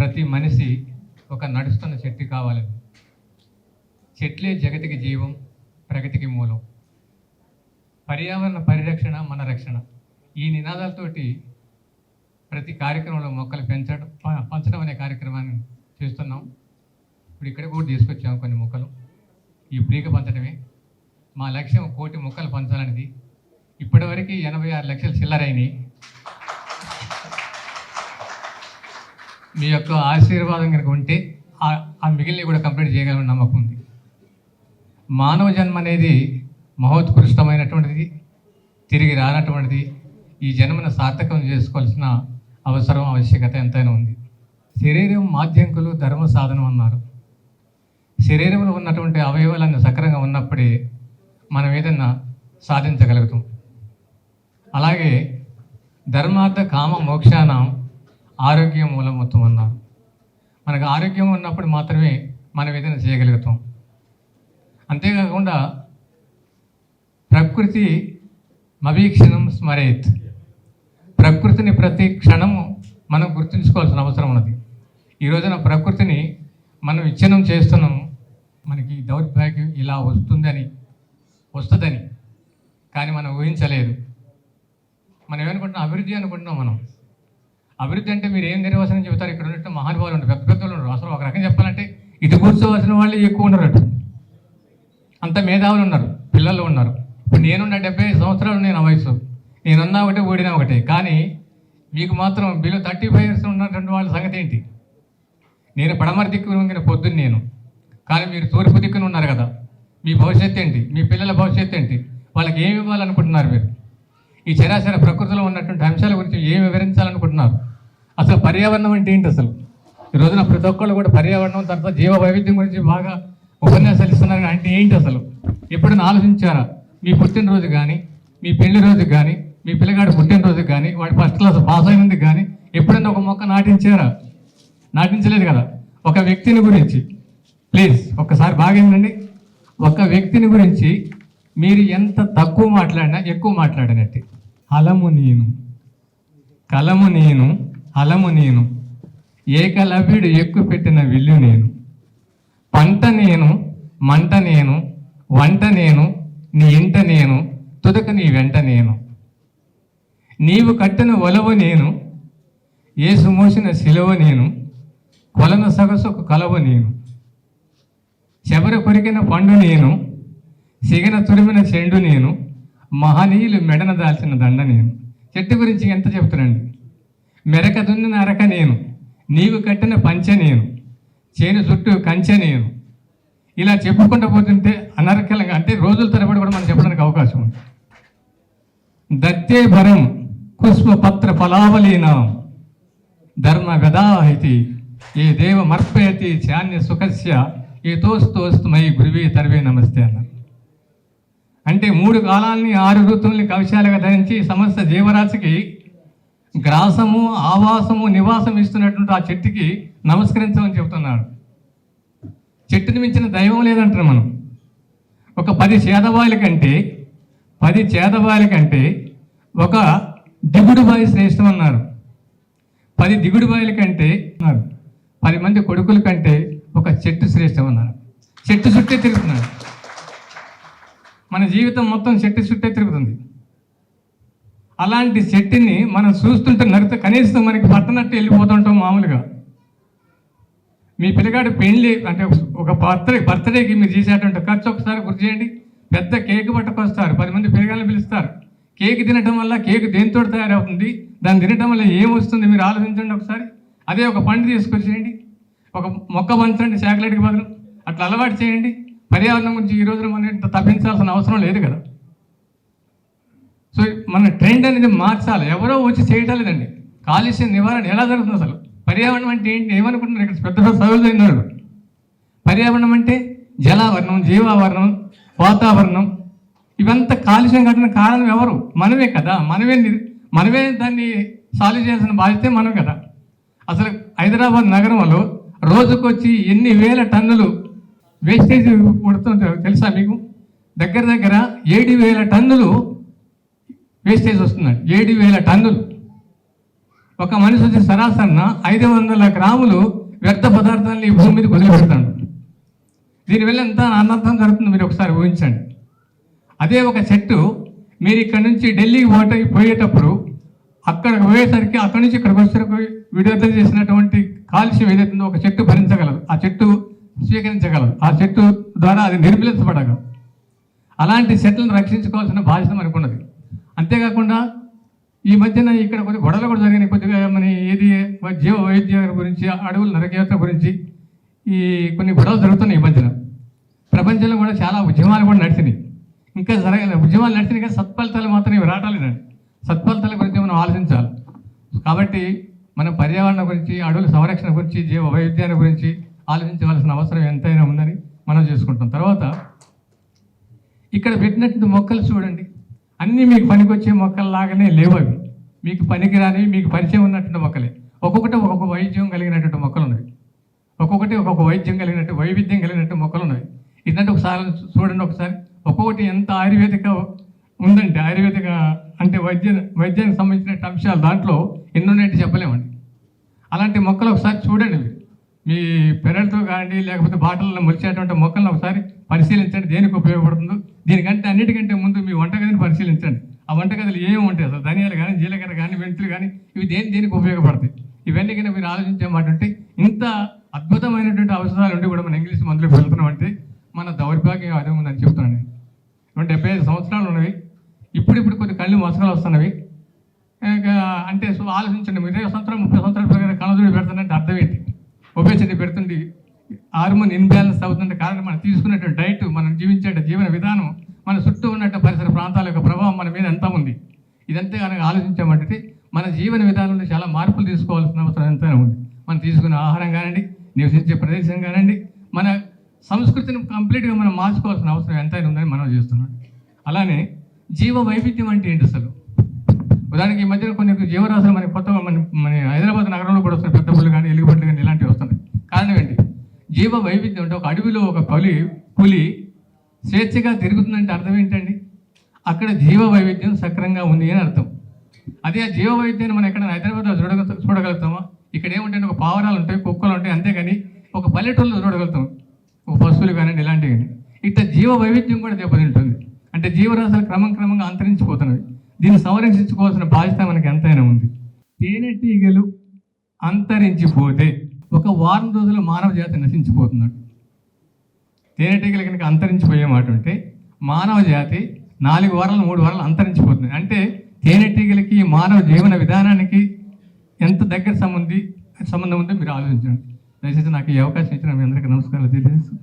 ప్రతి మనిషి ఒక నడుస్తున్న చెట్టు కావాలని చెట్లే జగతికి జీవం ప్రగతికి మూలం. పర్యావరణ పరిరక్షణ మన రక్షణ. ఈ నినాదాలతోటి ప్రతి కార్యక్రమంలో మొక్కలు పెంచడం పంచడం అనే కార్యక్రమాన్ని చేస్తున్నాం. ఇప్పుడు ఇక్కడ కూడా తీసుకొచ్చాము కొన్ని మొక్కలు. ఈ బ్రీక పంచడమే. మా లక్ష్యం కోటి మొక్కలు పంచాలనేది. ఇప్పటివరకు ఎనభై ఆరు లక్షలు చిల్లరైనవి మీ యొక్క ఆశీర్వాదం కనుక ఉంటే ఆ- ఆ మిగిలినవి కూడా కంప్లీట్ చేయగలని నమ్మకం ఉంది. మానవ జన్మ అనేది మహోత్కృష్టమైనటువంటిది తిరిగి రానటువంటిది ఈ జన్మను సార్థకం చేసుకోవాల్సిన అవసరం ఆవశ్యకత ఎంతైనా ఉంది. శరీరం మాధ్యంకులు ధర్మ సాధనం అన్నారు. శరీరంలో ఉన్నటువంటి అవయవాలన్నీ సక్రంగా ఉన్నప్పుడే మనం ఏదన్నా సాధించగలుగుతాం. అలాగే ధర్మార్థ కామ మోక్షానం ఆరోగ్యం మూలమొత్తం అన్నారు మనకు ఆరోగ్యం ఉన్నప్పుడు మాత్రమే మనం ఏదైనా చేయగలుగుతాం. అంతేకాకుండా ప్రకృతి మవీక్షణం స్మరేత్. ప్రకృతిని ప్రతి క్షణము మనం గుర్తుంచుకోవాల్సిన అవసరం ఉన్నది. ఈ రోజున ప్రకృతిని మనం విచ్ఛిన్నం చేస్తున్నాం. మనకి దౌర్భాగ్యం ఇలా వస్తుందని వస్తుందని కానీ మనం ఊహించలేదు. మనం ఏమనుకుంటున్నాం? అభివృద్ధి అనుకుంటున్నాం మనం. అభివృద్ధి అంటే మీరు ఏం నిర్వచనం చెబుతారు? ఇక్కడ ఉన్నట్టు మహానుభావులు ఉంటారు పెద్ద పెద్దలు ఉండరు అసలు ఒక రకం చెప్పాలంటే ఇటు కూర్చోవలసిన వాళ్ళు ఎక్కువ ఉండరు అటు. అంత మేధావులు ఉన్నారు పిల్లలు ఉన్నారు. ఇప్పుడు నేనున్న డెబ్బై ఐదు సంవత్సరాలు నేను వయసు. నేనున్నా ఒకటే ఓడినా ఒకటే. కానీ మీకు మాత్రం బిలో థర్టీ ఫైవ్ ఇయర్స్ ఉన్నటువంటి వాళ్ళ సంగతి ఏంటి? నేను పడమర దిక్కు వంగిన పొద్దున్న నేను. కానీ మీరు తూర్పు దిక్కున ఉన్నారు కదా. మీ భవిష్యత్తు ఏంటి? మీ పిల్లల భవిష్యత్తు ఏంటి? వాళ్ళకి ఏమి ఇవ్వాలనుకుంటున్నారు మీరు? ఈ చరాచర ప్రకృతిలో ఉన్నటువంటి అంశాల గురించి ఏమి వివరించాలనుకుంటున్నారు? అసలు పర్యావరణం అంటే ఏంటి అసలు? ఈ రోజున ప్రతి ఒక్కళ్ళు కూడా పర్యావరణం తర్వాత జీవ వైవిధ్యం గురించి బాగా ఉపన్యాసాలు ఇస్తున్నారు అంటే ఏంటి అసలు? ఎప్పుడైనా ఆలోచించారా? మీ పుట్టినరోజు కానీ మీ పెళ్ళి రోజు కానీ మీ పిల్లగాడు పుట్టినరోజు కానీ వాడి ఫస్ట్ క్లాస్ పాస్ అయినందుకు కానీ ఎప్పుడైనా ఒక మొక్క నాటించారా? నాటించలేదు కదా. ఒక వ్యక్తిని గురించి ప్లీజ్ ఒక్కసారి బాగా ఏంటండి ఒక వ్యక్తిని గురించి మీరు ఎంత తక్కువ మాట్లాడినా ఎక్కువ మాట్లాడినట్టు. అలము నేను. కలము నేను. అలము నేను. ఏకలవ్యుడు ఎక్కువ పెట్టిన విల్లు నేను. పంట నేను మంట నేను వంట నేను నీ ఇంట నేను తుదక నీ వెంట నేను. నీవు కట్టిన ఒలవ నేను ఏసు మోసిన శిలువ నేను కొలను సగసుకు కలవ నేను. శబర కొరికిన పండు నేను సిగన తురిమిన చెండు నేను మహనీయులు మెడన దాల్చిన దండ నేను. చెట్టు గురించి ఎంత చెప్తున్నాండి మెరక దున్నిన నేను నీవు కట్టిన పంచ నేను చేను చుట్టూ కంచె నేను. ఇలా చెప్పుకుంటూ పోతుంటే అనర్కలంగా అంటే రోజుల తరబడి కూడా మనం చెప్పడానికి అవకాశం ఉంది. దత్తే భరం పుష్ప పత్ర ఫలావలీనాం ధర్మ గదాహితి ఏ దేవ మర్పయతి చాన్య సుఖస్య ఏ తోస్తోస్తు మై గురువే తర్వే నమస్తే అన్నారు. అంటే మూడు కాలాల్ని ఆరు ఋతువుల్ని కవిశాలుగా ధరించి సమస్త జీవరాశికి గ్రాసము ఆవాసము నివాసం ఇస్తున్నటువంటి ఆ చెట్టుకి నమస్కరించమని చెబుతున్నాడు. చెట్టుని మించిన దైవం లేదంటారు మనం. ఒక పది చేదవాయిల కంటే పది చేదవాయిల కంటే ఒక దిగుడు బాయి శ్రేష్టం అన్నారు. పది దిగుడు బాయిల కంటే అన్నారు. పది మంది కొడుకుల కంటే ఒక చెట్టు శ్రేష్టం అన్నారు. చెట్టు చుట్టే తిరుగుతున్నారు. మన జీవితం మొత్తం చెట్టు చుట్టే తిరుగుతుంది. అలాంటి చెట్టుని మనం చూస్తుంటే నడితే కనీసం మనకి పట్టనట్టు వెళ్ళిపోతుంటాం మామూలుగా. మీ పిల్లగాడు పెళ్ళి అంటే ఒక బర్త్డే బర్త్డేకి మీరు చేసేటువంటి ఖర్చు ఒకసారి గుర్తు చేయండి. పెద్ద కేక్ పట్టుకొస్తారు. పది మంది పిల్లగాళ్ళని పిలుస్తారు. కేక్ తినటం వల్ల కేక్ దేనితో తయారవుతుంది? దాన్ని తినటం వల్ల ఏమొస్తుంది? మీరు ఆలోచించండి ఒకసారి. అదే ఒక పండు తీసుకొచ్చేయండి ఒక మొక్క పంచండి చాక్లెట్కి బదులు. అట్లా అలవాటు చేయండి. పర్యావరణం గురించి ఈ రోజున మనం తప్పించాల్సిన అవసరం లేదు కదా. సో మన ట్రెండ్ అనేది మార్చాలి. ఎవరో వచ్చి చేయటం లేదండి కాలుష్య నివారణ ఎలా జరుగుతుంది అసలు? పర్యావరణం అంటే ఏంటి? ఏమనుకుంటున్నారు? ఇక్కడ పెద్ద పెద్ద చదువులు అయినాడు పర్యావరణం అంటే జలావరణం జీవావరణం వాతావరణం. ఇవంతా కాలుష్యం కట్టిన కారణం ఎవరు? మనమే కదా. మనమే మనమే దాన్ని సాల్వ్ చేయాల్సిన బాధ్యత మనం కదా. అసలు హైదరాబాద్ నగరంలో రోజుకొచ్చి ఎన్ని వేల టన్నులు వేస్టేజ్ కొడుతుంటారు తెలుసా మీకు? దగ్గర దగ్గర ఏడు వేల టన్నులు వేస్టేజ్ వస్తుందండి ఏడు వేల టన్నులు. ఒక మనిషి వచ్చి సరాసరిన ఐదు వందల గ్రాములు వ్యర్థ పదార్థాలను ఈ భూమి మీద వదిలిపెడతాడు. దీనివల్ల ఎంత అనర్థం జరుగుతుంది మీరు ఒకసారి ఊహించండి. అదే ఒక చెట్టు మీరు ఇక్కడ నుంచి ఢిల్లీకి పోట పోయేటప్పుడు అక్కడికి పోయేసరికి అక్కడి నుంచి ఇక్కడికి వచ్చేసరికి విడుదల చేసినటువంటి కాలుష్యం ఏదైతుందో ఒక చెట్టు భరించగలదు. ఆ చెట్టు స్వీకరించగలదు. ఆ చెట్టు ద్వారా అది నిర్మూలించబడగలదు అలాంటి చెట్లను రక్షించుకోవాల్సిన బాధ్యత మనకున్నది. అంతేకాకుండా ఈ మధ్యన ఇక్కడ కొద్ది గొడవలు కూడా జరిగినాయి. కొద్దిగా మన ఏది జీవ వైద్య గురించి అడవుల నరకేత గురించి ఈ కొన్ని గొడవలు జరుగుతున్నాయి ఈ మధ్యన. ప్రపంచంలో కూడా చాలా ఉద్యమాలు కూడా నడిచినాయి. ఇంకా జరగలేదు ఉద్యమాలు నడిచినాయి కానీ సత్ఫలితాలు మాత్రం ఇవి రావటాలేదండి సత్ఫలితాల గురించి మనం ఆలోచించాలి. కాబట్టి మన పర్యావరణ గురించి అడవుల సంరక్షణ గురించి జీవ వైవిధ్యాన్ని గురించి ఆలోచించవలసిన అవసరం ఎంతైనా ఉందని మనం చేసుకుంటాం. తర్వాత ఇక్కడ పెట్టినట్టు మొక్కలు చూడండి. అన్నీ మీకు పనికొచ్చే మొక్కల్లాగానే లేవు అవి. మీకు పనికిరానివి మీకు పరిచయం ఉన్నటువంటి మొక్కలే. ఒక్కొక్కటి ఒక్కొక్క వైద్యం కలిగినటువంటి మొక్కలు ఉన్నాయి ఒక్కొక్కటి ఒక్కొక్క వైద్యం కలిగినట్టు వైవిధ్యం కలిగినట్టు మొక్కలు ఉన్నాయి ఇట్లాంటి ఒకసారి చూడండి ఒకసారి. ఒక్కొక్కటి ఎంత ఆయుర్వేదిక ఉందంటే ఆయుర్వేదిక అంటే వైద్య వైద్యానికి సంబంధించిన అంశాలు దాంట్లో ఎన్నున్నట్టు చెప్పలేమండి. అలాంటి మొక్కలు ఒకసారి చూడండి మీరు. మీ పెరడుతో కానీ లేకపోతే బాటల్లో మొలిచేటువంటి మొక్కలను ఒకసారి పరిశీలించండి. దేనికి ఉపయోగపడుతుందో దీనికంటే అన్నిటికంటే ముందు మీ వంటగదిని పరిశీలించండి. ఆ వంటగదులు ఏమేమి ఉంటాయి? అసలు ధనియాలు కానీ జీలకర్ర కానీ మెంతులు కానీ ఇవి దేని దేనికి ఉపయోగపడతాయి? ఇవన్నీ కనుక మీరు ఆలోచించే మాట ఇంత అద్భుతమైనటువంటి అవసరాలు ఉండి కూడా మనం ఇంగ్లీష్ మందులకు వెళ్తున్నాం అంటే మన దౌర్భాగ్యం అదే ఉందని చెప్తున్నాను నేను. డెబ్బై ఐదు సంవత్సరాలు ఉన్నవి ఇప్పుడిప్పుడు కొద్ది కళ్ళు మసకలు వస్తున్నవి. ఇంకా అంటే సో ఆలోచించండి మీరు ఇరవై సంవత్సరం ముప్పై సంవత్సరాల ప్రకారం కళ్ళజోడు పెడుతుందంటే అర్థం ఏంటి? ఒబేసిటీ పెడుతుంది హార్మోన్ ఇన్బ్యాలెన్స్ అవుతున్న కారణం మనం తీసుకున్నటువంటి డైట్ మనం జీవించే జీవన విధానం మన చుట్టూ ఉన్నట్టు పరిసర ప్రాంతాల యొక్క ప్రభావం మన మీద ఎంత ఉంది? ఇదంతా కనుక ఆలోచించామంటే మన జీవన విధానంలో చాలా మార్పులు తీసుకోవాల్సిన అవసరం ఎంతైనా ఉంది. మనం తీసుకునే ఆహారం కానివ్వండి నివసించే ప్రదేశం కానివ్వండి మన సంస్కృతిని కంప్లీట్గా మనం మార్చుకోవాల్సిన అవసరం ఎంతైనా ఉందని మనం చేస్తున్నాం. అలానే జీవ వైవిధ్యం అంటే ఏంటి అసలు? ఉదాహరణకి ఈ మధ్యన కొన్ని జీవరాశులు మనకి కొత్తగా మన మన హైదరాబాద్ నగరంలో కూడా వస్తున్నాయి పెద్ద పుల్లు కానీ ఎలుగుబంట్లు కానీ ఇలాంటివి వస్తున్నాయి. కారణం ఏంటి? జీవ వైవిధ్యం అంటే ఒక అడవిలో ఒక పులి పులి స్వేచ్ఛగా తిరుగుతుందంటే అర్థం ఏంటండి? అక్కడ జీవ వైవిధ్యం సక్రంగా ఉంది అని అర్థం. అదే ఆ జీవ వైవిధ్యాన్ని మనం ఎక్కడ హైదరాబాద్లో చూడగ చూడగలుగుతామా? ఇక్కడ ఏముంటే ఒక పావురాలు ఉంటాయి కుక్కలు ఉంటాయి అంతేగాని ఒక పల్లెటూరులో చూడగలుగుతాం. ఒక పశువులు కానీ ఇలాంటివి కానీ ఇట్లా జీవ వైవిధ్యం కూడా దెబ్బతింటుంది అంటే జీవరాశులు క్రమం క్రమంగా అంతరించిపోతున్నవి. దీన్ని సంరక్షించుకోవాల్సిన బాధ్యత మనకి ఎంతైనా ఉంది. తేనెటీగలు అంతరించిపోతే ఒక వారం రోజులు మానవ జాతి నశించిపోతున్నాడు తేనెటీగలు కనుక అంతరించిపోయే మాట ఉంటే మానవ జాతి నాలుగు వారాలు మూడు వారాలు అంతరించిపోతుంది. అంటే తేనెటీగలకి మానవ జీవన విధానానికి ఎంత దగ్గర సంబంధి సంబంధం ఉందో మీరు ఆలోచించండి. దయచేసి నాకు ఈ అవకాశం ఇచ్చిన మీ అందరికీ నమస్కారాలు తెలియజేస్తాను